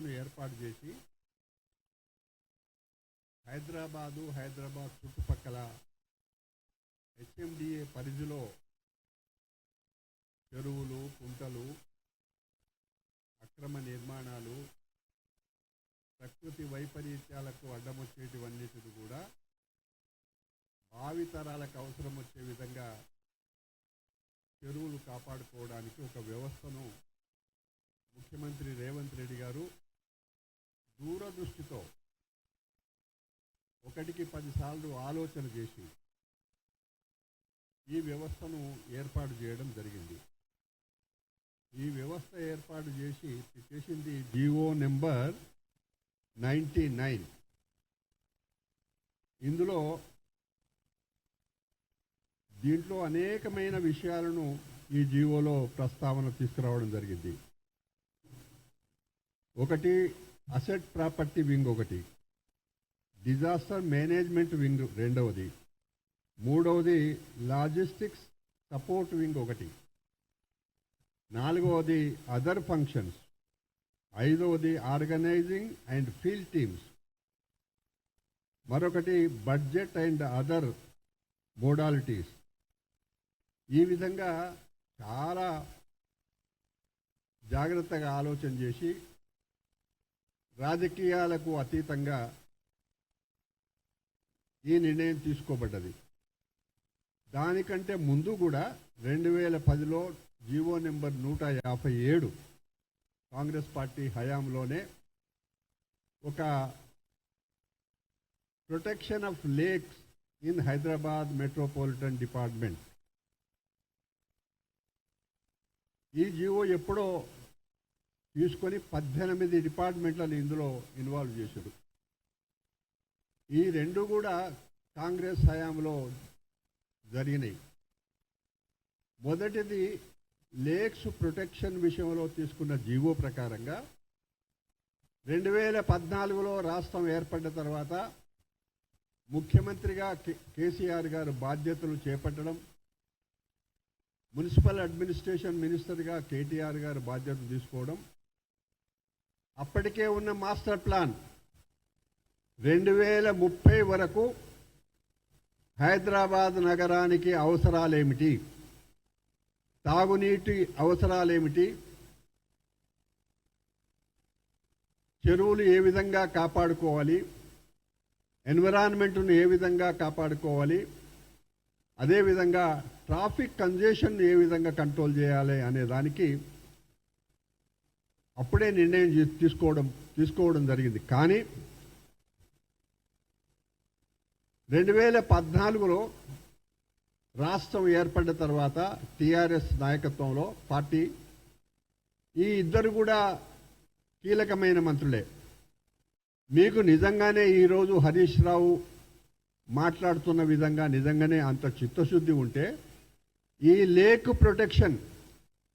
సంస్థను ఏర్పాటు చేసి హైదరాబాదు హైదరాబాద్ చుట్టుపక్కల హెచ్ఎండిఏ పరిధిలో చెరువులు కుంటలు అక్రమ నిర్మాణాలు ప్రకృతి వైపరీత్యాలకు అడ్డమొచ్చేటివన్నిటిని కూడా భావితరాలకు అవసరం వచ్చే విధంగా చెరువులు కాపాడుకోవడానికి ఒక వ్యవస్థను ముఖ్యమంత్రి రేవంత్ రెడ్డి గారు దూరదృష్టితో ఒకటికి పదిసార్లు ఆలోచన చేసి ఈ వ్యవస్థను ఏర్పాటు చేయడం జరిగింది. ఈ వ్యవస్థ ఏర్పాటు చేసి చేసింది జిఓ నెంబర్ నైంటీ నైన్. ఇందులో దీంట్లో అనేకమైన విషయాలను ఈ జీవోలో ప్రస్తావన తీసుకురావడం జరిగింది. ఒకటి అసెట్ ప్రాపర్టీ వింగ్ ఒకటి డిజాస్టర్ మేనేజ్మెంట్ వింగ్ రెండవది మూడవది లాజిస్టిక్స్ సపోర్ట్ వింగ్ ఒకటి నాలుగవది అదర్ ఫంక్షన్స్ ఐదవది ఆర్గనైజింగ్ అండ్ ఫీల్డ్ టీమ్స్. మరొకటి బడ్జెట్ అండ్ అదర్ మోడాలిటీస్. ఈ విధంగా చాలా జాగ్రత్తగా ఆలోచన చేసి రాజకీయాలకు అతీతంగా ఈ నిర్ణయం తీసుకోబడ్డది. దానికంటే ముందు కూడా రెండు వేల పదిలో జీవో నెంబర్ నూట యాభై ఏడు కాంగ్రెస్ పార్టీ హయాంలోనే ఒక protection of lakes in Hyderabad metropolitan department. ఈ జీవో ఎప్పుడో తీసుకొని పద్దెనిమిది డిపార్ట్మెంట్లను ఇందులో ఇన్వాల్వ్ చేశారు ఈ రెండు కూడా కాంగ్రెస్ హయాంలో జరిగినాయి. మొదటిది లేక్స్ ప్రొటెక్షన్ విషయంలో తీసుకున్న జీవో ప్రకారంగా రెండు వేల పద్నాలుగులో రాష్ట్రం ఏర్పడ్డ తర్వాత ముఖ్యమంత్రిగా కే- కేసీఆర్ గారు బాధ్యతలు చేపట్టడం మున్సిపల్ అడ్మినిస్ట్రేషన్ మినిస్టర్గా కేటీఆర్ గారు బాధ్యతలు తీసుకోవడం అప్పటికే ఉన్న మాస్టర్ ప్లాన్. రెండు వేల ముప్పై వరకు హైదరాబాద్ నగరానికి అవసరాలేమిటి? తాగునీటి అవసరాలేమిటి? చెరువులు ఏ విధంగా కాపాడుకోవాలి? ఎన్విరాన్మెంట్ను ఏ విధంగా కాపాడుకోవాలి? అదేవిధంగా ట్రాఫిక్ కంజెషన్ ఏ విధంగా కంట్రోల్ చేయాలి అనే దానికి అప్పుడే నిర్ణయం తీసుకోవడం తీసుకోవడం జరిగింది. కానీ రెండు వేల పద్నాలుగులో రాష్ట్రం ఏర్పడిన తర్వాత టీఆర్ఎస్ నాయకత్వంలో పార్టీ ఈ ఇద్దరు కూడా కీలకమైన మంత్రులే. మీకు నిజంగానే ఈరోజు హరీష్ రావు మాట్లాడుతున్న విధంగా నిజంగానే అంత చిత్తశుద్ధి ఉంటే ఈ లేక్ ప్రొటెక్షన్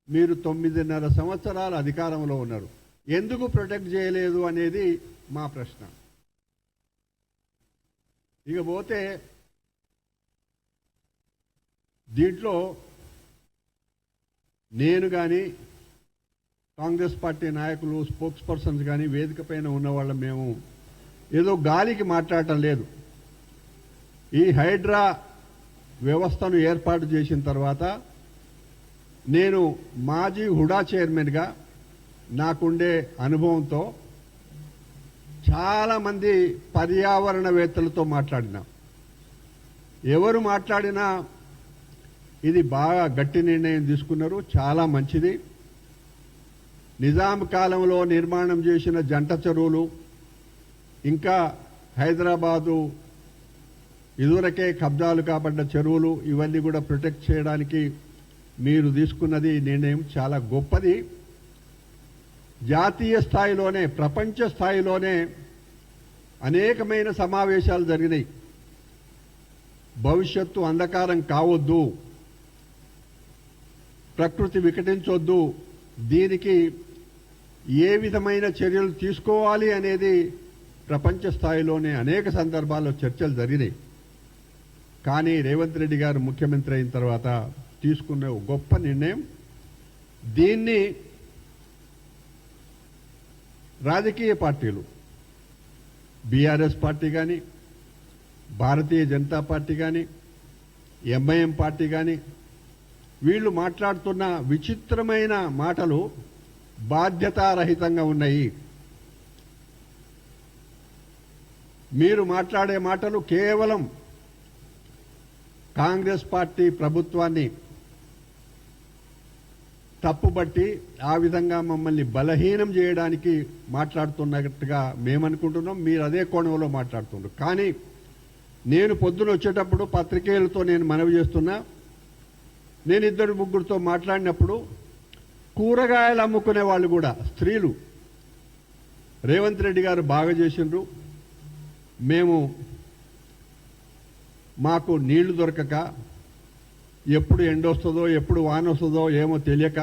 మీరు తొమ్మిదిన్నర సంవత్సరాలు అధికారంలో ఉన్నారు. ఎందుకు ప్రొటెక్ట్ చేయలేదు అనేది మా ప్రశ్న. ఇక పోతే దీంట్లో నేను కానీ కాంగ్రెస్ పార్టీ నాయకులు స్పోక్స్ పర్సన్స్ కానీ వేదిక పైన ఉన్న వాళ్ళం మేము. ఏదో గాలికి మాట్లాడటం లేదు. ఈ హైడ్రా వ్యవస్థను ఏర్పాటు చేసిన తర్వాత నేను మాజీ హుడా చైర్మన్గా నాకుండే అనుభవంతో చాలామంది పర్యావరణవేత్తలతో మాట్లాడినా. ఎవరు మాట్లాడినా ఇది బాగా గట్టి నిర్ణయం తీసుకున్నారు చాలా మంచిది. నిజాం కాలంలో నిర్మాణం చేసిన జంట చెరువులు ఇంకా హైదరాబాదు ఇదివరకే కబ్జాలు కాబడ్డ చెరువులు ఇవన్నీ కూడా ప్రొటెక్ట్ చేయడానికి మీరు తీసుకున్నది నిర్ణయం చాలా గొప్పది. జాతీయ స్థాయిలోనే ప్రపంచ స్థాయిలోనే అనేకమైన సమావేశాలు జరిగినాయి. భవిష్యత్తు అంధకారం కావద్దు. ప్రకృతి వికటించొద్దు. దీనికి ఏ విధమైన చర్యలు తీసుకోవాలి అనేది ప్రపంచ స్థాయిలోనే అనేక సందర్భాల్లో చర్చలు జరిగినాయి. కానీ రేవంత్ రెడ్డి గారు ముఖ్యమంత్రి అయిన తర్వాత తీసుకునే గొప్ప నిర్ణయం. దీన్ని రాజకీయ పార్టీలు బీఆర్ఎస్ పార్టీ కానీ భారతీయ జనతా పార్టీ కానీ ఎంఐఎం పార్టీ కానీ వీళ్ళు మాట్లాడుతున్న విచిత్రమైన మాటలు బాధ్యతారహితంగా ఉన్నాయి. మీరు మాట్లాడే మాటలు కేవలం కాంగ్రెస్ పార్టీ ప్రభుత్వాన్ని తప్పుబట్టి ఆ విధంగా మమ్మల్ని బలహీనం చేయడానికి మాట్లాడుతున్నట్టుగా మేమనుకుంటున్నాం. మీరు అదే కోణంలో మాట్లాడుతున్నారు కానీ నేను పొద్దున వచ్చేటప్పుడు పత్రికేయులతో నేను మనవి చేస్తున్నా. నేను ఇద్దరు ముగ్గురితో మాట్లాడినప్పుడు కూరగాయలు అమ్ముకునే వాళ్ళు కూడా స్త్రీలు రేవంత్ రెడ్డి గారు బాగా చేసిండ్రు. మేము మాకు నీళ్ళు దొరకక ఎప్పుడు ఎండొస్తుందో ఎప్పుడు వాన వస్తుందో ఏమో తెలియక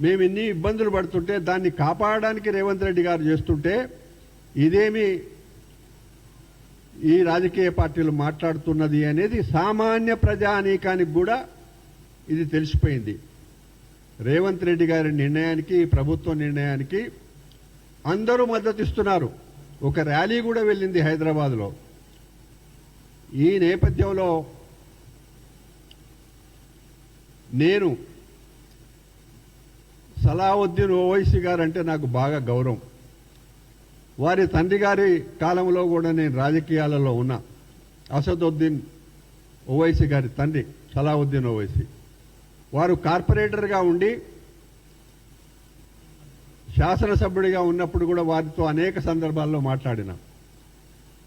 మేము ఇన్ని ఇబ్బందులు పడుతుంటే దాన్ని కాపాడడానికి రేవంత్ రెడ్డి గారు చేస్తుంటే ఇదేమి ఈ రాజకీయ పార్టీలు మాట్లాడుతున్నది అనేది సామాన్య ప్రజానీకానికి కూడా ఇది తెలిసిపోయింది. రేవంత్ రెడ్డి గారి నిర్ణయానికి ప్రభుత్వ నిర్ణయానికి అందరూ మద్దతు ఇస్తున్నారు. ఒక ర్యాలీ కూడా వెళ్ళింది హైదరాబాద్లో. ఈ నేపథ్యంలో నేను సలావుద్దీన్ ఓవైసీ గారు అంటే నాకు బాగా గౌరవం. వారి తండ్రి గారి కాలంలో కూడా నేను రాజకీయాలలో ఉన్నా. అసదుద్దీన్ ఓవైసీ గారి తండ్రి సలావుద్దీన్ ఓవైసీ. వారు కార్పొరేటర్గా ఉండి శాసనసభ్యుడిగా ఉన్నప్పుడు కూడా వారితో అనేక సందర్భాల్లో మాట్లాడిన.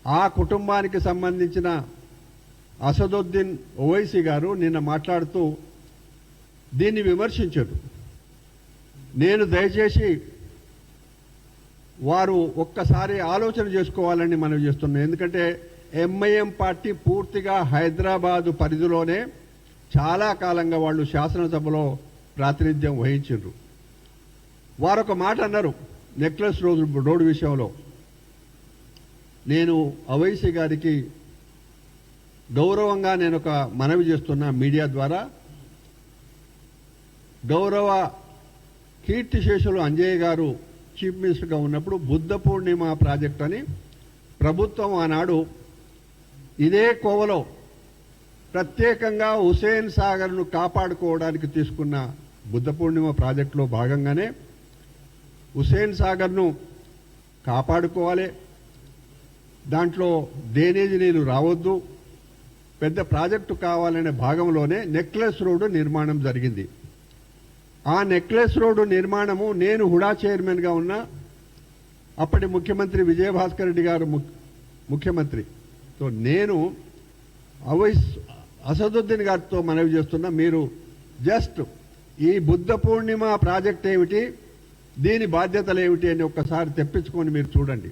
ఆ కుటుంబానికి సంబంధించిన అసదుద్దీన్ ఓవైసీ గారు నిన్న మాట్లాడుతూ దీన్ని విమర్శించారు నేను దయచేసి వారు ఒక్కసారి ఆలోచన చేసుకోవాలని మనం చేస్తున్నాం. ఎందుకంటే ఎంఐఎం పార్టీ పూర్తిగా హైదరాబాదు పరిధిలోనే చాలా కాలంగా వాళ్ళు శాసనసభలో ప్రాతినిధ్యం వహించారు వారు ఒక మాట అన్నారు నెక్లెస్ రోడ్ రోడ్డు విషయంలో. నేను అవైసీ గారికి గౌరవంగా నేను ఒక మనవి చేస్తున్నా మీడియా ద్వారా. గౌరవ కీర్తిశేషులు అంజయ్య గారు చీఫ్ మినిస్టర్గా ఉన్నప్పుడు బుద్ధ పూర్ణిమ ప్రాజెక్ట్ అని ప్రభుత్వం ఆనాడు ఇదే కోవలో ప్రత్యేకంగా హుసేన్ సాగర్ను కాపాడుకోవడానికి తీసుకున్న బుద్ధ పూర్ణిమ ప్రాజెక్టులో భాగంగానే హుసేన్ సాగర్ను కాపాడుకోవాలి. దాంట్లో దేనేది నేను రావద్దు. పెద్ద ప్రాజెక్టు కావాలనే భాగంలోనే నెక్లెస్ రోడ్డు నిర్మాణం జరిగింది. ఆ నెక్లెస్ రోడ్డు నిర్మాణము నేను హుడా చైర్మన్గా ఉన్న అప్పటి ముఖ్యమంత్రి విజయభాస్కర్ రెడ్డి గారు ము- ముఖ్యమంత్రి. సో నేను అవైస్ అసదుద్దీన్ గారితో మనవి చేస్తున్నా మీరు జస్ట్ ఈ బుద్ధ పూర్ణిమ ప్రాజెక్ట్ ఏమిటి దీని బాధ్యతలు ఏమిటి అని ఒక్కసారి తెప్పించుకొని మీరు చూడండి.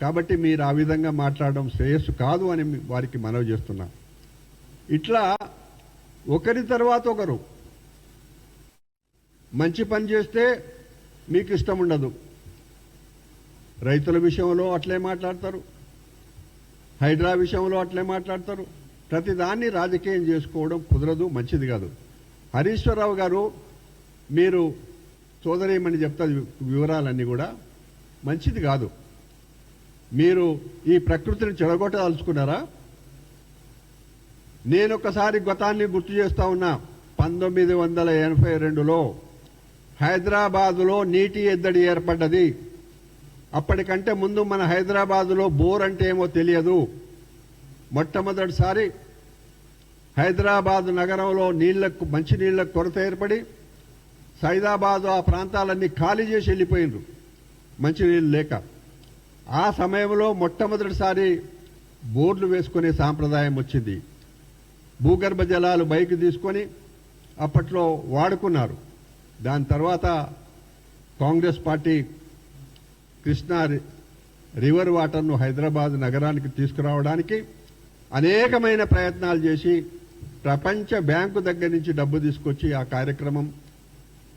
కాబట్టి మీరు ఆ విధంగా మాట్లాడడం శ్రేయస్సు కాదు అని వారికి మనవి చేస్తున్నా. ఇట్లా ఒకరి తర్వాత ఒకరు మంచి పని చేస్తే మీకు ఇష్టం ఉండదు. రైతుల విషయంలో అట్లే మాట్లాడతారు. హైడ్రా విషయంలో అట్లే మాట్లాడతారు. ప్రతిదాన్ని రాజకీయం చేసుకోవడం కుదరదు మంచిది కాదు. హరీశ్వరరావు గారు మీరు సోదరేమని చెప్తారు వివరాలన్నీ కూడా. మంచిది కాదు. మీరు ఈ ప్రకృతిని చెడగొట్టదలుచుకున్నారా? నేను ఒకసారి గతాన్ని గుర్తు చేస్తా ఉన్నా. పంతొమ్మిది వందల ఎనభై రెండులో హైదరాబాదులో నీటి ఎద్దడి ఏర్పడ్డది. అప్పటికంటే ముందు మన హైదరాబాదులో బోర్ అంటే ఏమో తెలియదు. మొట్టమొదటిసారి హైదరాబాదు నగరంలో నీళ్ళకు మంచినీళ్ళకు కొరత ఏర్పడి సైదాబాదు ఆ ప్రాంతాలన్నీ ఖాళీ చేసి వెళ్ళిపోయినరు మంచినీళ్ళు లేక. ఆ సమయంలో మొట్టమొదటిసారి బోర్లు వేసుకునే సాంప్రదాయం వచ్చింది. భూగర్భ జలాలు బైక్ తీసుకొని అప్పట్లో వాడుకున్నారు. దాని తర్వాత కాంగ్రెస్ పార్టీ కృష్ణా రి- రివర్ వాటర్ను హైదరాబాద్ నగరానికి తీసుకురావడానికి అనేకమైన ప్రయత్నాలు చేసి ప్రపంచ బ్యాంకు దగ్గర నుంచి డబ్బు తీసుకొచ్చి ఆ కార్యక్రమం.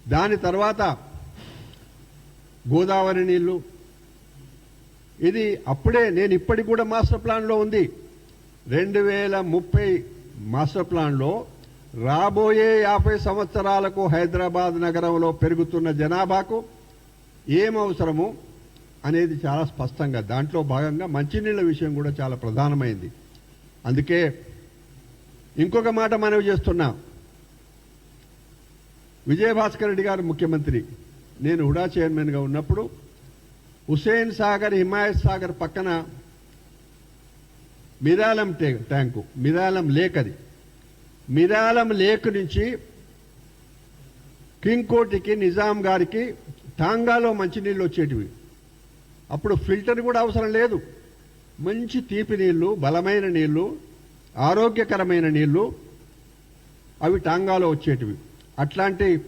దాని తర్వాత గోదావరి నీళ్ళు. ఇది అప్పుడే నేను ఇప్పటికి కూడా మాస్టర్ ప్లాన్లో ఉంది. రెండు వేల ముప్పై మాస్టర్ ప్లాన్లో రాబోయే యాభై సంవత్సరాలకు హైదరాబాద్ నగరంలో పెరుగుతున్న జనాభాకు ఏం అవసరము అనేది చాలా స్పష్టంగా దాంట్లో భాగంగా మంచినీళ్ళ విషయం కూడా చాలా ప్రధానమైంది. అందుకే ఇంకొక మాట మనవి చేస్తున్నా. విజయభాస్కర్ రెడ్డి గారు ముఖ్యమంత్రి. నేను హుడా చైర్మన్గా ఉన్నప్పుడు హుసేన్ సాగర్ హిమాయత్ సాగర్ పక్కన మిరాలం ట్యాంకు మిరాలం లేక్ అది. మిరాలం లేక్ నుంచి కింగ్కోటికి నిజాం గారికి టాంగాలో మంచినీళ్ళు వచ్చేటివి. అప్పుడు ఫిల్టర్ కూడా అవసరం లేదు. మంచి తీపి నీళ్ళు బలమైన నీళ్ళు ఆరోగ్యకరమైన నీళ్ళు అవి టాంగాలో వచ్చేటివి. అట్లాంటి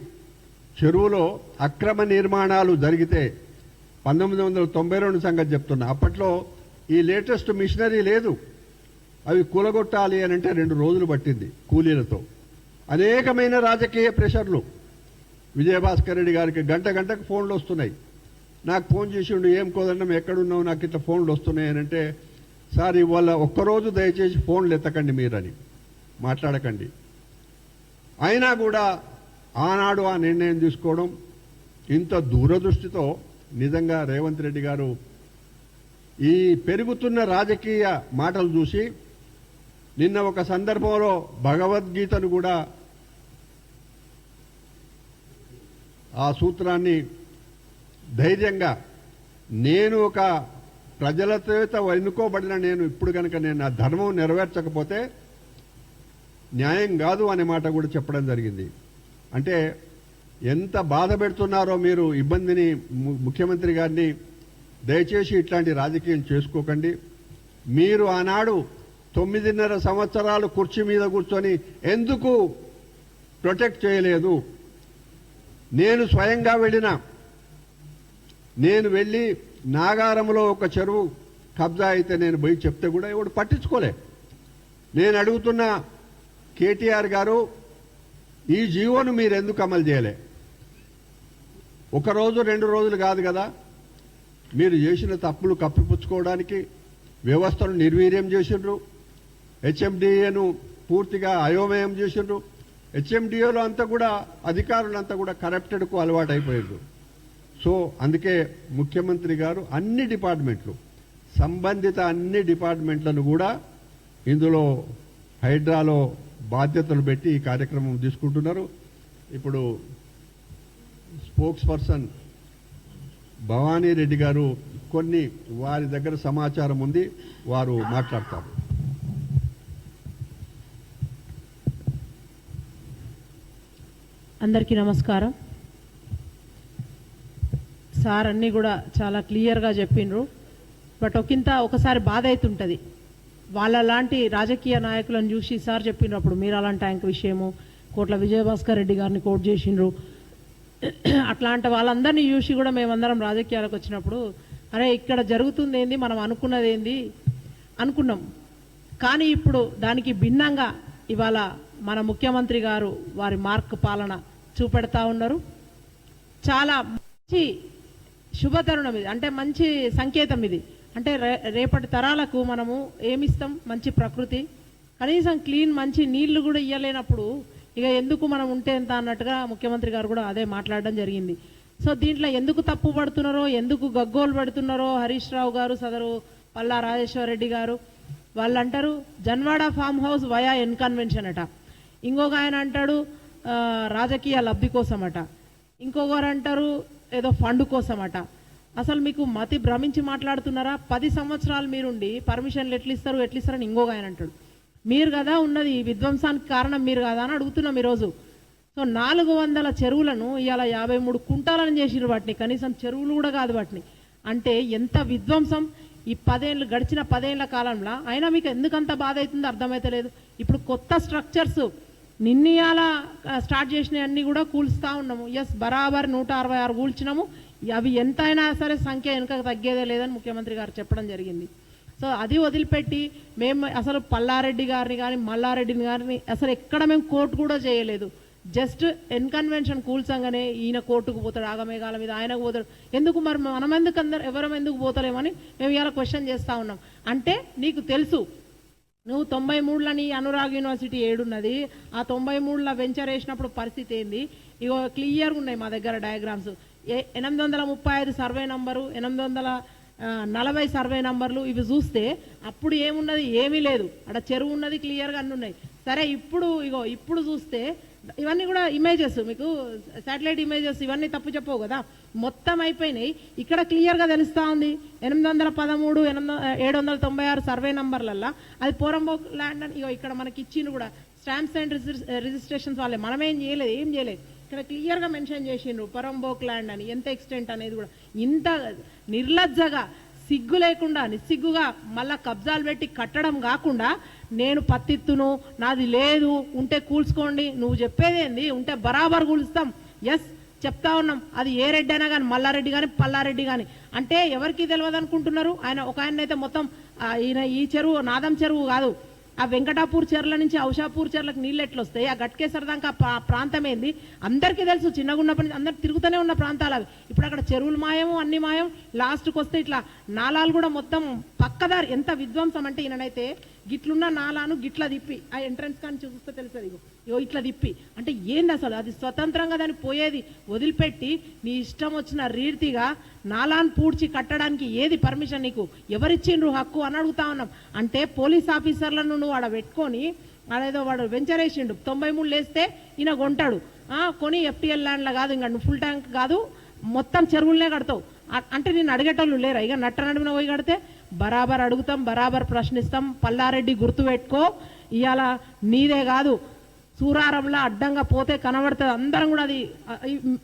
చెరువులో అక్రమ నిర్మాణాలు జరిగితే పంతొమ్మిది వందల తొంభై రెండు సంగతి చెప్తున్నా. అప్పట్లో ఈ లేటెస్ట్ మిషనరీ లేదు. అవి కూలగొట్టాలి అని అంటే రెండు రోజులు పట్టింది కూలీలతో. అనేకమైన రాజకీయ ప్రెషర్లు. విజయభాస్కర్ రెడ్డి గారికి గంట గంటకు ఫోన్లు వస్తున్నాయి. నాకు ఫోన్ చేసిండు ఏం కోదండం ఎక్కడున్నావు? నాకు ఇట్లా ఫోన్లు వస్తున్నాయి అని అంటే సార్ ఇవాళ ఒక్కరోజు దయచేసి ఫోన్లు ఎత్తకండి మీరని మాట్లాడకండి. అయినా కూడా ఆనాడు ఆ నిర్ణయం తీసుకోవడం ఇంత దూరదృష్టితో నిజంగా రేవంత్ రెడ్డి గారు ఈ పెరుగుతున్న రాజకీయ మాటలు చూసి నిన్న ఒక సందర్భంలో భగవద్గీతను కూడా ఆ సూత్రాన్ని ధైర్యంగా నేను ఒక ప్రజల చేత ఎన్నుకోబడిన నేను ఇప్పుడు కనుక నేను నా ధర్మం నెరవేర్చకపోతే న్యాయం కాదు అనే మాట కూడా చెప్పడం జరిగింది. అంటే ఎంత బాధ పెడుతున్నారో మీరు ఇబ్బందిని ము- ముఖ్యమంత్రి గారిని దయచేసి ఇట్లాంటి రాజకీయం చేసుకోకండి. మీరు ఆనాడు తొమ్మిదిన్నర సంవత్సరాలు కుర్చీ మీద కూర్చొని ఎందుకు ప్రొటెక్ట్ చేయలేదు? నేను స్వయంగా వెళ్ళిన. నేను వెళ్ళి నాగారంలో ఒక చెరువు కబ్జా అయితే నేను పోయి చెప్తే కూడా ఎవడు పట్టించుకోలే. నేను అడుగుతున్న కేటీఆర్ గారు ఈ జీవోను మీరు ఎందుకు అమలు చేయలే? ఒక రోజు రెండు రోజులు కాదు కదా. మీరు చేసిన తప్పులు కప్పిపుచ్చుకోవడానికి వ్యవస్థను నిర్వీర్యం చేసిండ్రు. హెచ్ఎండిఏను పూర్తిగా అయోమయం చేసిండ్రు. హెచ్ఎండిఏలో అంతా కూడా అధికారులంతా కూడా కరప్టెడ్కు అలవాటు అయిపోయారు సో అందుకే ముఖ్యమంత్రి గారు అన్ని డిపార్ట్మెంట్లు సంబంధిత అన్ని డిపార్ట్మెంట్లను కూడా ఇందులో హైడ్రాలో బాధ్యతలు పెట్టి ఈ కార్యక్రమం తీసుకుంటున్నారు. ఇప్పుడు స్పోక్స్ పర్సన్ భవానీ రెడ్డి గారు కొన్ని వారి దగ్గర సమాచారం ఉంది వారు మాట్లాడతారు. అందరికీ నమస్కారం. సార్ అన్నీ కూడా చాలా క్లియర్గా చెప్పిండ్రు బట్ ఒకంత ఒకసారి బాధ అవుతుంటుంది వాళ్ళ లాంటి రాజకీయ నాయకులను చూసి సార్ చెప్పినప్పుడు మీరు అలాంటి ట్యాంక్ విషయము కోట్ల విజయభాస్కర్ రెడ్డి గారిని కోట్ చేసిండ్రు. అట్లాంటి వాళ్ళందరినీ చూసి కూడా మేమందరం రాజకీయాలకు వచ్చినప్పుడు అరే ఇక్కడ జరుగుతుంది ఏంది మనం అనుకున్నది ఏంది అనుకున్నాం. కానీ ఇప్పుడు దానికి భిన్నంగా ఇవాళ మన ముఖ్యమంత్రి గారు వారి మార్క్ పాలన చూపెడతా ఉన్నారు. చాలా మంచి శుభతరుణం ఇది. అంటే మంచి సంకేతం ఇది. అంటే రే రేపటి తరాలకు మనము ఏమిస్తాం? మంచి ప్రకృతి. కనీసం క్లీన్ మంచి నీళ్ళు కూడా ఇవ్వలేనప్పుడు ఇక ఎందుకు మనం ఉంటే ఎంత అన్నట్టుగా ముఖ్యమంత్రి గారు కూడా అదే మాట్లాడడం జరిగింది. సో దీంట్లో ఎందుకు తప్పు పడుతున్నారో ఎందుకు గగ్గోలు పెడుతున్నారో హరీష్ రావు గారు సదరు పల్లా రాజేశ్వర రెడ్డి గారు. వాళ్ళు అంటారు Janwada farm house via N convention అట. ఇంకొక ఆయన అంటాడు రాజకీయ లబ్ధి కోసమట. ఇంకొకరు అంటారు ఏదో ఫండ్ కోసమట. అసలు మీకు మతి భ్రమించి మాట్లాడుతున్నారా? పది సంవత్సరాలు మీరుండి పర్మిషన్లు ఎట్లిస్తారు ఎట్లిస్తారని ఇంకొక ఆయన అంటాడు. మీరు కదా ఉన్నది విధ్వంసానికి కారణం మీరు కదా అని అడుగుతున్నాం ఈరోజు. సో నాలుగు వందల చెరువులను ఇవాళ యాభై మూడు కుంటాలను చేసిరు వాటిని. కనీసం చెరువులు కూడా కాదు వాటిని. అంటే ఎంత విధ్వంసం? ఈ పదేళ్ళు గడిచిన పదేళ్ళ కాలంలో. అయినా మీకు ఎందుకంత బాధ అవుతుందో అర్థమైతలేదు. ఇప్పుడు కొత్త స్ట్రక్చర్స్. నిన్నయాల స్టార్ట్ చేసినవన్నీ కూడా కూల్స్తూ ఉన్నాము. ఎస్ బరాబర్ నూట అరవై ఆరు కూల్చినాము. అవి ఎంతైనా సరే సంఖ్య వెనుకకు తగ్గేదే లేదని ముఖ్యమంత్రి గారు చెప్పడం జరిగింది. సో అది వదిలిపెట్టి మేము అసలు పల్లారెడ్డి గారిని కానీ మల్లారెడ్డిని గారిని అసలు ఎక్కడ మేము కోర్టు కూడా చేయలేదు. జస్ట్ ఎన్కన్వెన్షన్ కూల్చంగానే ఈయన కోర్టుకు పోతాడు ఆగమేఘాల మీద ఆయనకు పోతాడు. ఎందుకు మరి మనం ఎందుకు అందరు ఎవరం ఎందుకు పోతలేమని మేము ఇలా క్వశ్చన్ చేస్తూ ఉన్నాం. అంటే నీకు తెలుసు నువ్వు తొంభై మూడులో నీ అనురాగ్ యూనివర్సిటీ ఏడున్నది ఆ తొంభై మూడులో వెంచర్ వేసినప్పుడు పరిస్థితి ఏంది? ఇగో క్లియర్గా ఉన్నాయి మా దగ్గర డయాగ్రామ్స్ ఏ- ఎనిమిది వందల ముప్పై ఐదు సర్వే నంబరు ఎనిమిది వందల నలభై సర్వే నంబర్లు ఇవి చూస్తే అప్పుడు ఏమున్నది? ఏమీ లేదు. అక్కడ చెరువు ఉన్నది క్లియర్గా అన్నీ ఉన్నాయి. సరే ఇప్పుడు ఇగో ఇప్పుడు చూస్తే ఇవన్నీ కూడా ఇమేజెస్ మీకు శాటిలైట్ ఇమేజెస్ ఇవన్నీ తప్పు చెప్పవు కదా. మొత్తం అయిపోయినాయి. ఇక్కడ క్లియర్గా తెలుస్తూ ఉంది. ఎనిమిది వందల పదమూడు ఎనిమిది ఏడు వందల తొంభై ఆరు సర్వే నంబర్లల్లో అది పోరంబోక్ ల్యాండ్ అని ఇగో ఇక్కడ మనకి ఇచ్చింది కూడా. స్టాంప్స్ అండ్ రిజిస్ట్రేషన్స్ వాళ్ళే. మనమేం చేయలేదు ఏం చేయలేదు. ఇక్కడ క్లియర్గా మెన్షన్ చేసిండ్రు. పరంబోక్ ల్యాండ్ అని ఎంత ఎక్స్టెంట్ అనేది కూడా. ఇంత నిర్లజ్జగా సిగ్గు లేకుండా నిస్సిగ్గుగా మళ్ళా కబ్జాలు పెట్టి కట్టడం కాకుండా నేను పత్తిత్తును నాది లేదు ఉంటే కూల్చుకోండి నువ్వు చెప్పేదేంది ఉంటే బరాబర్ కూలుస్తాం. ఎస్ చెప్తా ఉన్నాం. అది ఏ రెడ్డి అయినా కానీ మల్లారెడ్డి కానీ పల్లారెడ్డి కానీ అంటే ఎవరికి తెలియదు అనుకుంటున్నారు ఆయన ఒక ఆయన అయితే మొత్తం ఈయన ఈ చెరువు నాదం చెరువు కాదు. ఆ వెంకటాపూర్ చెర్ల నుంచి ఔషాపూర్ చెర్లకు నీళ్ళు ఎట్లా వస్తాయి ఆ గట్కేసర్ దాకా ఆ ప్రాంతం ఏంది అందరికీ తెలుసు చిన్నగున్నప్పటి నుంచి అందరు తిరుగుతూనే ఉన్న ప్రాంతాలు అవి. ఇప్పుడు అక్కడ చెరువులు మాయము అన్ని మాయం లాస్ట్కి వస్తే ఇట్లా నాలాలు కూడా మొత్తం పక్కదారి. ఎంత విధ్వంసం అంటే ఈయననైతే గిట్లున్న నాలాను గిట్ల తిప్పి. ఆ ఎంట్రన్స్ కానీ చూస్తే తెలుస్తుంది ఇగో ఇట్లా తిప్పి. అంటే ఏంది అసలు? అది స్వతంత్రంగా దాన్ని పోయేది? వదిలిపెట్టి నీ ఇష్టం వచ్చిన రీతిగా నాలాన్ పూడ్చి కట్టడానికి ఏది పర్మిషన్ నీకు? ఎవరిచ్చిండ్రు హక్కు అని అడుగుతా ఉన్నాం. అంటే పోలీస్ ఆఫీసర్లను నువ్వు ఆడ పెట్టుకొని అదేదో వాడు వెంచర్ వేసిండు. తొంభై మూడు లేస్తే ఈయన కొంటాడు. కొని ఎఫ్టీఎల్ ల్యాండ్లో కాదు ఇంకా నువ్వు ఫుల్ ట్యాంక్ కాదు మొత్తం చెరువులనే కడతావు. అంటే నేను అడిగేటోళ్ళు లేరా? ఇక నట్ట నడిమిన పోయి కడితే బరాబర్ అడుగుతాం బరాబర్ ప్రశ్నిస్తాం. పల్లారెడ్డి గుర్తు పెట్టుకో. ఇవాళ నీదే కాదు. సూరారంలో అడ్డంగా పోతే కనబడుతుంది. అందరం కూడా అది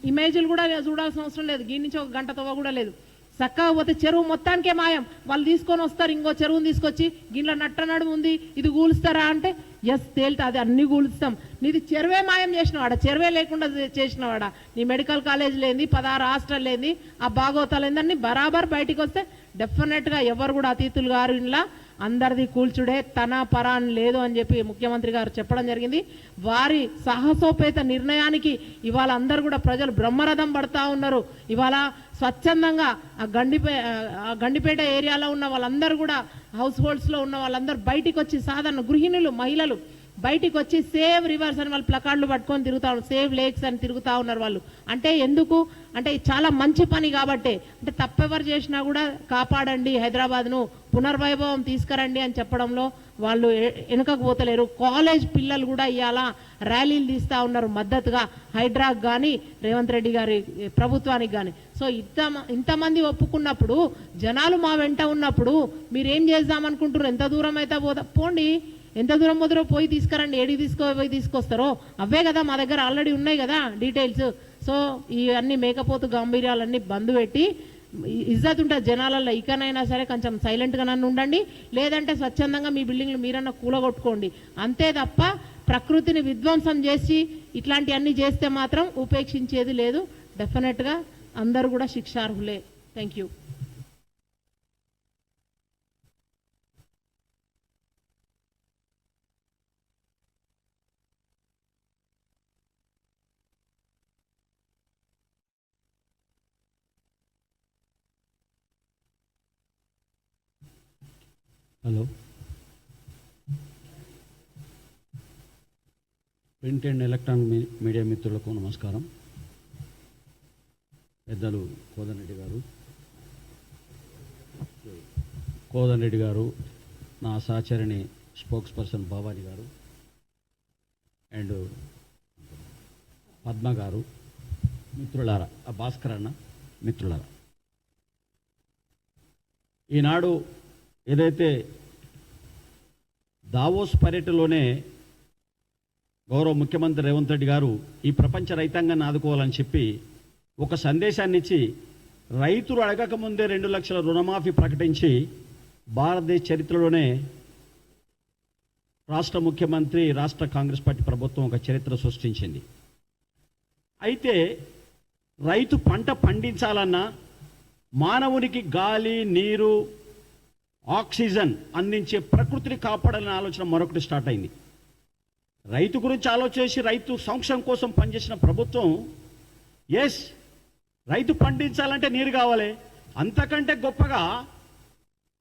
ఇమేజ్లు కూడా చూడాల్సిన అవసరం లేదు. గీ నుంచి ఒక గంట తవ్వ కూడా లేదు. చక్కగా పోతే చెరువు మొత్తానికే మాయం. వాళ్ళు తీసుకొని వస్తారు ఇంకో చెరువుని తీసుకొచ్చి గిన్నె నట్ట నడుము ఉంది ఇది కూలుస్తారా అంటే ఎస్ తేలితే అది అన్ని కూలుస్తాం నీది చెరువే మాయం చేసినవాడ చెరువే లేకుండా చే- చేసినవాడ నీ మెడికల్ కాలేజ్ లేని పదహారు హాస్టల్ లేని ఆ బాగోతాలు ఏందని బరాబర్ బయటికి వస్తే డెఫినెట్గా ఎవరు కూడా అతిథులు గారు ఇంట్లో అందరిది కూల్చుడే తన పరా అని లేదు అని చెప్పి ముఖ్యమంత్రి గారు చెప్పడం జరిగింది. వారి సాహసోపేత నిర్ణయానికి ఇవాళ అందరు కూడా ప్రజలు బ్రహ్మరథం పడతా ఉన్నారు. ఇవాళ స్వచ్ఛందంగా ఆ గండిపే ఆ గండిపేట ఏరియాలో ఉన్న వాళ్ళందరూ కూడా హౌస్ హోల్డ్స్లో ఉన్న వాళ్ళందరూ బయటికి వచ్చి సాధారణ గృహిణులు మహిళలు బయటికి వచ్చి సేవ్ రివర్స్ అని వాళ్ళు ప్లకార్డులు పట్టుకొని తిరుగుతా ఉన్నారు. సేవ్ లేక్స్ అని తిరుగుతా ఉన్నారు వాళ్ళు. అంటే ఎందుకు? అంటే చాలా మంచి పని కాబట్టే. అంటే తప్పెవరు చేసినా కూడా కాపాడండి హైదరాబాద్ను పునర్వైభవం తీసుకురండి అని చెప్పడంలో వాళ్ళు వెనుకకు పోతలేరు. కాలేజ్ పిల్లలు కూడా ఇవాళ ర్యాలీలు తీస్తూ ఉన్నారు మద్దతుగా. హైడ్రాక్ కానీ రేవంత్ రెడ్డి గారి ప్రభుత్వానికి కానీ సో ఇంత ఇంతమంది ఒప్పుకున్నప్పుడు జనాలు మా వెంట ఉన్నప్పుడు మీరేం చేద్దామనుకుంటున్నారు? ఎంత దూరం అయితే పోతా పోండి. ఎంత దూరం పోతారో పోయి తీసుకురండి. ఏడికి తీసుకో పోయి తీసుకొస్తారో అవే కదా మా దగ్గర ఆల్రెడీ ఉన్నాయి కదా డీటెయిల్స్ సో ఇవన్నీ మేకపోతు గాంభీర్యాలన్నీ బంద్ పెట్టి ఇజ్జత్ ఉంటుంది జనాలలో ఇకనైనా సరే కొంచెం సైలెంట్గా నన్ను ఉండండి. లేదంటే స్వచ్ఛందంగా మీ బిల్డింగ్లు మీరన్నా కూలగొట్టుకోండి. అంతే తప్ప ప్రకృతిని విధ్వంసం చేసి ఇట్లాంటివన్నీ చేస్తే మాత్రం ఉపేక్షించేది లేదు. డెఫినెట్గా అందరూ కూడా శిక్షార్హులే. Thank you hello. Print and electronic media మిత్రులకు నమస్కారం. పెద్దలు కోదరెడ్డి గారు. కోదరెడ్డి గారు నా సహచరిణి స్పోక్స్ పర్సన్ భవాని గారు అండ్ పద్మ గారు మిత్రులారా భాస్కర్ అన్న మిత్రులారా. ఈనాడు ఏదైతే దావోస్ పర్యటనలోనే గౌరవ ముఖ్యమంత్రి రేవంత్ రెడ్డి గారు ఈ ప్రపంచ రైతాంగాన్ని ఆదుకోవాలని చెప్పి ఒక సందేశాన్ని ఇచ్చి రైతులు అడగక ముందే రెండు లక్షల రుణమాఫీ ప్రకటించి భారతదేశ చరిత్రలోనే రాష్ట్ర ముఖ్యమంత్రి రాష్ట్ర కాంగ్రెస్ పార్టీ ప్రభుత్వం ఒక చరిత్ర సృష్టించింది. అయితే రైతు పంట పండించాలన్నా మానవునికి గాలి నీరు ఆక్సిజన్ అందించే ప్రకృతిని కాపాడాలనే ఆలోచన మరొకటి స్టార్ట్ అయింది. రైతు గురించి ఆలోచించి రైతు సంక్షేమం కోసం పనిచేసిన ప్రభుత్వం ఎస్ రైతు పండించాలంటే నీరు కావాలి. అంతకంటే గొప్పగా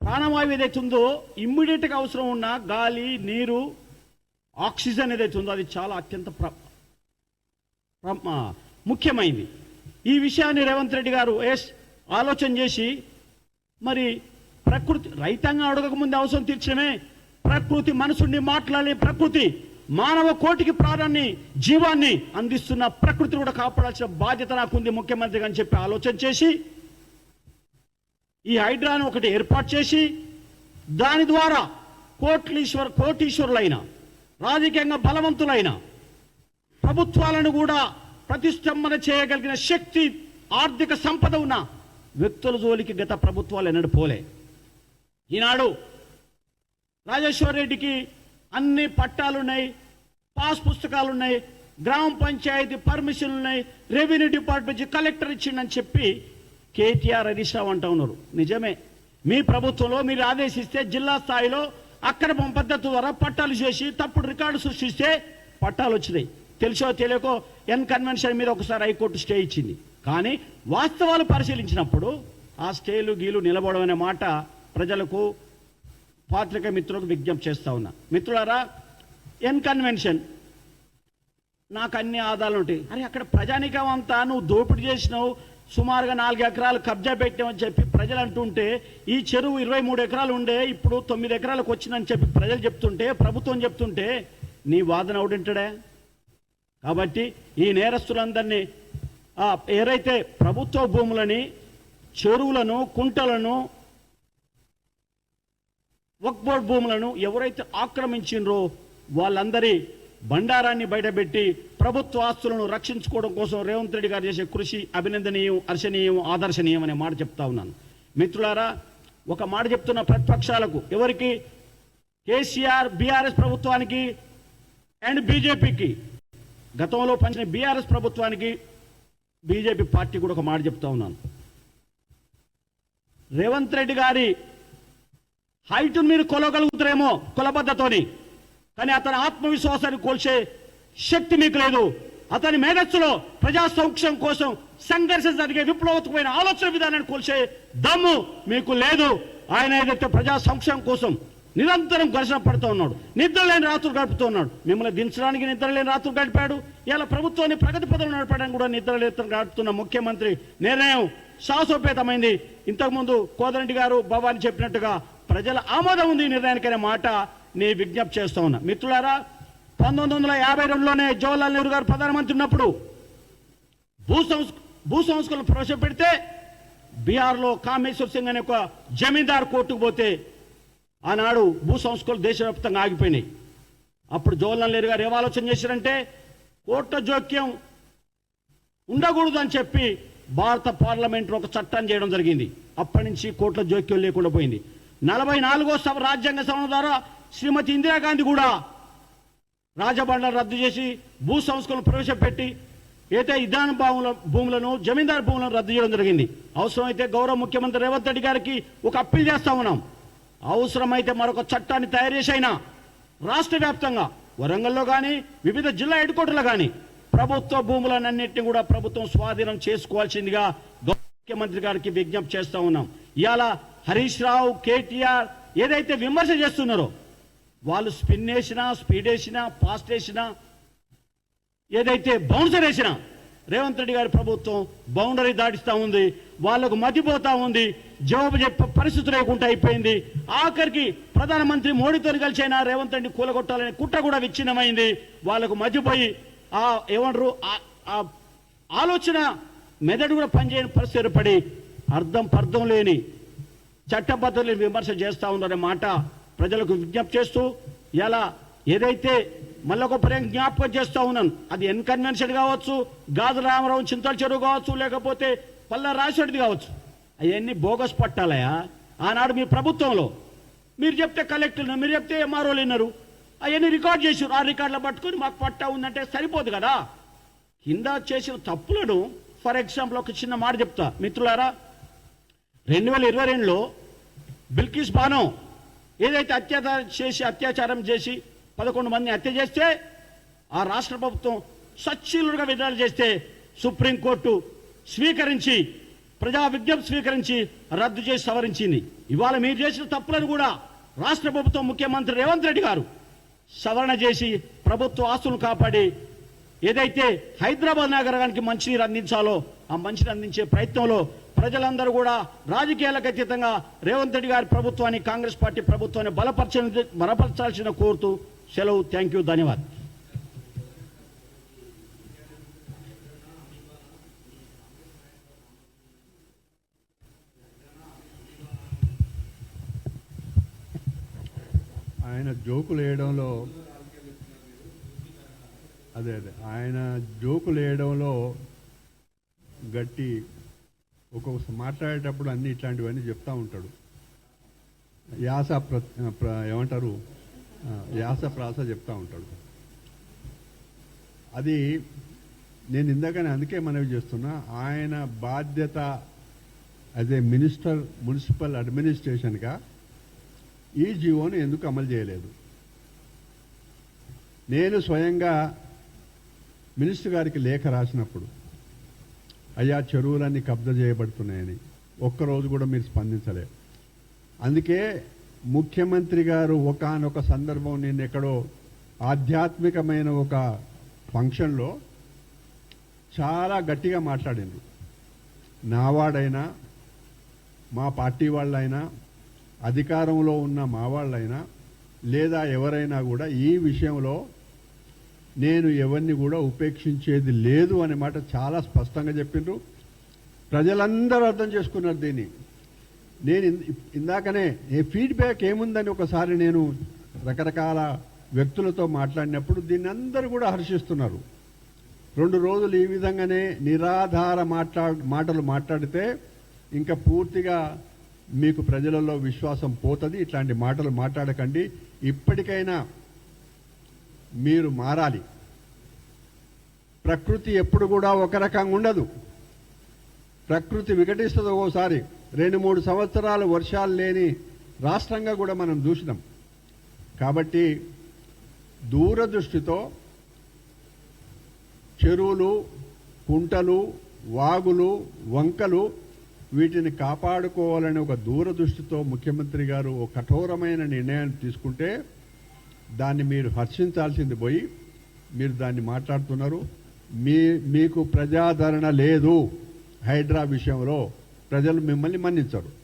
ప్రాణవాయువు ఏదైతే ఉందో ఇమ్మీడియట్గా అవసరం ఉన్న గాలి నీరు ఆక్సిజన్ ఏదైతే ఉందో అది చాలా అత్యంత ప్ర ముఖ్యమైంది ఈ విషయాన్ని రేవంత్ రెడ్డి గారు ఎస్ ఆలోచన చేసి మరి ప్రకృతి రైతాంగం అడగక ముందు అవసరం తీర్చడమే. ప్రకృతి మనసుండి మాట్లాడే ప్రకృతి. మానవ కోటికి ప్రాణాన్ని జీవాన్ని అందిస్తున్న ప్రకృతిని కూడా కాపాడాల్సిన బాధ్యత నాకుంది ముఖ్యమంత్రి అని చెప్పి ఆలోచన చేసి ఈ హైడ్రాను ఒకటి ఏర్పాటు చేసి దాని ద్వారా కోట్లీశ్వర కోటీశ్వరులైన రాజకీయంగా బలవంతులైన ప్రభుత్వాలను కూడా ప్రతిష్టంభన చేయగలిగిన శక్తి ఆర్థిక సంపద ఉన్న వ్యక్తుల జోలికి గత ప్రభుత్వాలు ఎన్నడూ పోలే. ఈనాడు రాజేశ్వర్ రెడ్డికి అన్ని పట్టాలున్నాయి పాస్ పుస్తకాలున్నాయి గ్రామ పంచాయతీ పర్మిషన్లు ఉన్నాయి రెవెన్యూ డిపార్ట్మెంట్ కలెక్టర్ ఇచ్చిండని చెప్పి కేటీఆర్ హరీష్ రావు అంటా ఉన్నారు. నిజమే. మీ ప్రభుత్వంలో మీరు ఆదేశిస్తే జిల్లా స్థాయిలో అక్రమ పద్ధతి ద్వారా పట్టాలు చేసి తప్పుడు రికార్డు సృష్టిస్తే పట్టాలు వచ్చినాయి. తెలుసో తెలియకో ఎన్ కన్వెన్షన్ మీద ఒకసారి హైకోర్టు స్టే ఇచ్చింది. కానీ వాస్తవాలు పరిశీలించినప్పుడు ఆ స్టేలు గీలు నిలబడమనే మాట ప్రజలకు పాత్రిక మిత్రులకు విజ్ఞప్తి చేస్తా ఉన్నా. మిత్రులారా ఎన్ కన్వెన్షన్ నాకు అన్ని ఆదాలు ఉంటాయి. అరే అక్కడ ప్రజానికం అంతా నువ్వు దోపిడీ చేసినావు సుమారుగా నాలుగు ఎకరాలు కబ్జా పెట్టామని చెప్పి ప్రజలు అంటుంటే ఈ చెరువు ఇరవై మూడు ఎకరాలు ఉండే ఇప్పుడు తొమ్మిది ఎకరాలకు వచ్చిందని చెప్పి ప్రజలు చెప్తుంటే ప్రభుత్వం చెప్తుంటే నీ వాదన అవుడింటాడే కాబట్టి ఈ నేరస్తులందరినీ ఏరైతే ఏదైతే ప్రభుత్వ భూములని చెరువులను కుంటలను వక్ బోర్డ్ భూములను ఎవరైతే ఆక్రమించిండ్రో వాళ్ళందరి బండారాన్ని బయటపెట్టి ప్రభుత్వ ఆస్తులను రక్షించుకోవడం కోసం రేవంత్ రెడ్డి గారు చేసే కృషి అభినందనీయం హర్షణీయం ఆదర్శనీయం అనే మాట చెప్తా ఉన్నాను. మిత్రులారా ఒక మాట చెప్తున్న ప్రతిపక్షాలకు ఎవరికి? కేసీఆర్ బీఆర్ఎస్ ప్రభుత్వానికి అండ్ బీజేపీకి. గతంలో పంచిన బీఆర్ఎస్ ప్రభుత్వానికి బీజేపీ పార్టీ కూడా ఒక మాట చెప్తా ఉన్నాను. రేవంత్ రెడ్డి గారి హైట్ మీరు కొలవగలుగుతారేమో కులబద్ధతోని. కానీ అతని ఆత్మవిశ్వాసాన్ని కోల్చే శక్తి మీకు లేదు. అతని మేధస్సులో ప్రజా సౌఖ్యం కోసం సంఘర్షణ జరిగే విప్లవతమైన ఆలోచన విధానాన్ని కోల్చే దమ్ము మీకు లేదు. ఆయన ఏదైతే ప్రజా సంక్షేమం కోసం నిరంతరం ఘర్షణ పడుతూ ఉన్నాడు నిద్ర లేని రాత్రులు గడుపుతూ ఉన్నాడు మిమ్మల్ని దించడానికి నిద్ర లేని రాత్రులు గడిపాడు ఇలా ప్రభుత్వాన్ని ప్రగతి పదవులు నడపడానికి కూడా నిద్ర లేని గడుపుతున్న ముఖ్యమంత్రి నిర్ణయం సాహసోపేతమైంది ఇంతకుముందు కోదరెడ్డి గారు భవాని చెప్పినట్టుగా ప్రజల ఆమోదం ఉంది ఈ నిర్ణయానికనే మాట నీ విజ్ఞప్తి చేస్తూ ఉన్నా. మిత్రులారా పంతొమ్మిది వందల యాభై రెండులోనే జవహర్లాల్ నెహ్రూ గారు ప్రధానమంత్రి ఉన్నప్పుడు భూ సంస్ భూ సంస్కరణ ప్రవేశపెడితే బీహార్లో కామేశ్వర్ సింగ్ అనే ఒక జమీందార్ కోర్టుకు పోతే ఆనాడు భూ సంస్కరణలు దేశవ్యాప్తంగా ఆగిపోయినాయి. అప్పుడు జవహర్లాల్ నెహ్రూ గారు ఏం ఆలోచన చేశారంటే కోర్టు జోక్యం ఉండకూడదు అని చెప్పి భారత పార్లమెంట్లో ఒక చట్టాన్ని చేయడం జరిగింది. అప్పటి నుంచి కోట్ల జోక్యం లేకుండా పోయింది. నలభై నాలుగో సభ రాజ్యాంగ సభ ద్వారా శ్రీమతి ఇందిరాగాంధీ కూడా రాజబండలు రద్దు చేసి భూ సంస్కరణ ప్రవేశపెట్టి అయితే ఇదాన భూముల భూములను జమీందారు భూములను రద్దు చేయడం జరిగింది. అవసరమైతే గౌరవ ముఖ్యమంత్రి రేవంత్ రెడ్డి గారికి ఒక అప్పీల్ చేస్తా ఉన్నాం. అవసరమైతే మరొక చట్టాన్ని తయారు చేసైనా రాష్ట్ర వ్యాప్తంగా వరంగల్లో కానీ వివిధ జిల్లా హెడ్ క్వార్టర్లో కానీ ప్రభుత్వ భూములన్నింటినీ కూడా ప్రభుత్వం స్వాధీనం చేసుకోవాల్సిందిగా గౌరవ ముఖ్యమంత్రి గారికి విజ్ఞప్తి చేస్తా ఉన్నాం. ఇవాళ హరీష్ రావు కేటీఆర్ ఏదైతే విమర్శ చేస్తున్నారో వాళ్ళు స్పిన్ వేసినా స్పీడ్ వేసినా ఫాస్ట్ వేసినా ఏదైతే బౌన్సర్ వేసినా రేవంత్ రెడ్డి గారి ప్రభుత్వం బౌండరీ దాటిస్తూ ఉంది వాళ్ళకు మతిపోతా ఉంది జవాబు చెప్పే పరిస్థితి లేకుండా అయిపోయింది. ఆఖరికి ప్రధానమంత్రి మోడీతో కలిసైనా రేవంత్ రెడ్డి కూలగొట్టాలనే కుట్ర కూడా విచ్ఛిన్నమైంది. వాళ్ళకు మతిపోయి ఆ ఏమంటారు ఆ- ఆలోచన మెదడు కూడా పనిచేయని పరిస్థితి ఏర్పడి అర్థం పర్థం లేని చట్టపద్ధతులు విమర్శ చేస్తూ ఉన్నారనే మాట ప్రజలకు విజ్ఞప్తి చేస్తూ ఎలా ఏదైతే మళ్ళొక పర్యం జ్ఞాపకం చేస్తూ ఉన్నాను అది ఎన్కన్వెన్షన్ కావచ్చు గాజు రామరావు చింతల చెరువు కావచ్చు లేకపోతే పల్ల రాసేటిది కావచ్చు. అవన్నీ బోగస్ పట్టాలయా? ఆనాడు మీ ప్రభుత్వంలో మీరు చెప్తే కలెక్టర్ మీరు చెప్తే ఎంఆర్ఓలు విన్నారు. అవన్నీ రికార్డ్ చేసారు ఆ రికార్డులు పట్టుకొని మాకు పట్టా ఉందంటే సరిపోదు కదా. కింద చేసిన తప్పులను ఫర్ ఎగ్జాంపుల్ ఒక చిన్న మాట చెప్తా. మిత్రులారా రెండు వేల ఇరవై రెండులో బిల్కిస్ బాను ఏదైతే అత్యాచారం చేసి అత్యాచారం చేసి పదకొండు మందిని హత్య చేస్తే ఆ రాష్ట్ర ప్రభుత్వం సచ్చీలుగా విడుదల చేస్తే సుప్రీంకోర్టు స్వీకరించి ప్రజా విజ్ఞప్తి స్వీకరించి రద్దు చేసి సవరించింది. ఇవాళ మీరు చేసిన తప్పులను కూడా రాష్ట్ర ప్రభుత్వం ముఖ్యమంత్రి రేవంత్ రెడ్డి గారు సవరణ చేసి ప్రభుత్వ ఆస్తులను కాపాడి ఏదైతే హైదరాబాద్ నగరానికి మంచినీరు అందించాలో ఆ మంచిని అందించే ప్రయత్నంలో ప్రజలందరూ కూడా రాజకీయాలకు అతీతంగా రేవంత్ రెడ్డి గారి ప్రభుత్వాన్ని కాంగ్రెస్ పార్టీ ప్రభుత్వాన్ని బలపరచ బలపరచాల్సిన కోరుతూ సెలవు. Thank you. ధన్యవాద్ ఆయన జోకులు వేయడంలో అదే అదే. ఆయన జోకులు వేయడంలో గట్టి ఒక్కొక్క మాట్లాడేటప్పుడు అన్ని ఇట్లాంటివన్నీ చెప్తూ ఉంటాడు. యాస ప్ర ప్ర- ఏమంటారు? యాస ప్రాస చెప్తూ ఉంటాడు. అది నేను ఇందాకనే అందుకే మనవి చేస్తున్నా ఆయన బాధ్యత యాజ్ ఏ మినిస్టర్ మున్సిపల్ అడ్మినిస్ట్రేషన్గా ఈ జీవోను ఎందుకు అమలు చేయలేదు? నేను స్వయంగా మినిస్టర్ గారికి లేఖ రాసినప్పుడు అయ్యా చెరువులన్నీ కబ్జా చేయబడుతున్నాయని. ఒక్కరోజు కూడా మీరు స్పందించలేదు అందుకే ముఖ్యమంత్రి గారు ఒకానొక సందర్భం నేను ఎక్కడో ఆధ్యాత్మికమైన ఒక ఫంక్షన్లో చాలా గట్టిగా మాట్లాడిండ్రు నావాడైనా మా పార్టీ వాళ్ళైనా అధికారంలో ఉన్న మా వాళ్ళైనా లేదా ఎవరైనా కూడా ఈ విషయంలో నేను ఎవరిని కూడా ఉపేక్షించేది లేదు అనే మాట చాలా స్పష్టంగా చెప్పిండ్రు. ప్రజలందరూ అర్థం చేసుకున్నారు దీన్ని. నేను ఇన్- ఇందాకనే ఏ ఫీడ్బ్యాక్ ఏముందని ఒకసారి నేను రకరకాల వ్యక్తులతో మాట్లాడినప్పుడు దీన్ని అందరూ కూడా హర్షిస్తున్నారు. రెండు రోజులు ఈ విధంగానే నిరాధార మాట్లా మాటలు మాట్లాడితే ఇంకా పూర్తిగా మీకు ప్రజలలో విశ్వాసం పోతుంది. ఇట్లాంటి మాటలు మాట్లాడకండి. ఇప్పటికైనా మీరు మారాలి. ప్రకృతి ఎప్పుడు కూడా ఒక రకంగా ఉండదు. ప్రకృతి వికటిస్తుంది ఓసారి రెండు మూడు సంవత్సరాలు వర్షాలు లేని రాష్ట్రంగా కూడా మనం చూసినాం. కాబట్టి దూరదృష్టితో చెరువులు కుంటలు వాగులు వంకలు వీటిని కాపాడుకోవాలని ఒక దూరదృష్టితో ముఖ్యమంత్రి గారు ఒక కఠోరమైన నిర్ణయాన్ని తీసుకుంటే దాన్ని మీరు హర్షించాల్సింది పోయి మీరు దాన్ని మాట్లాడుతున్నారు. మీ మీకు ప్రజాదరణ లేదు హైడ్రా విషయంలో ప్రజలు మిమ్మల్ని మన్నించరు.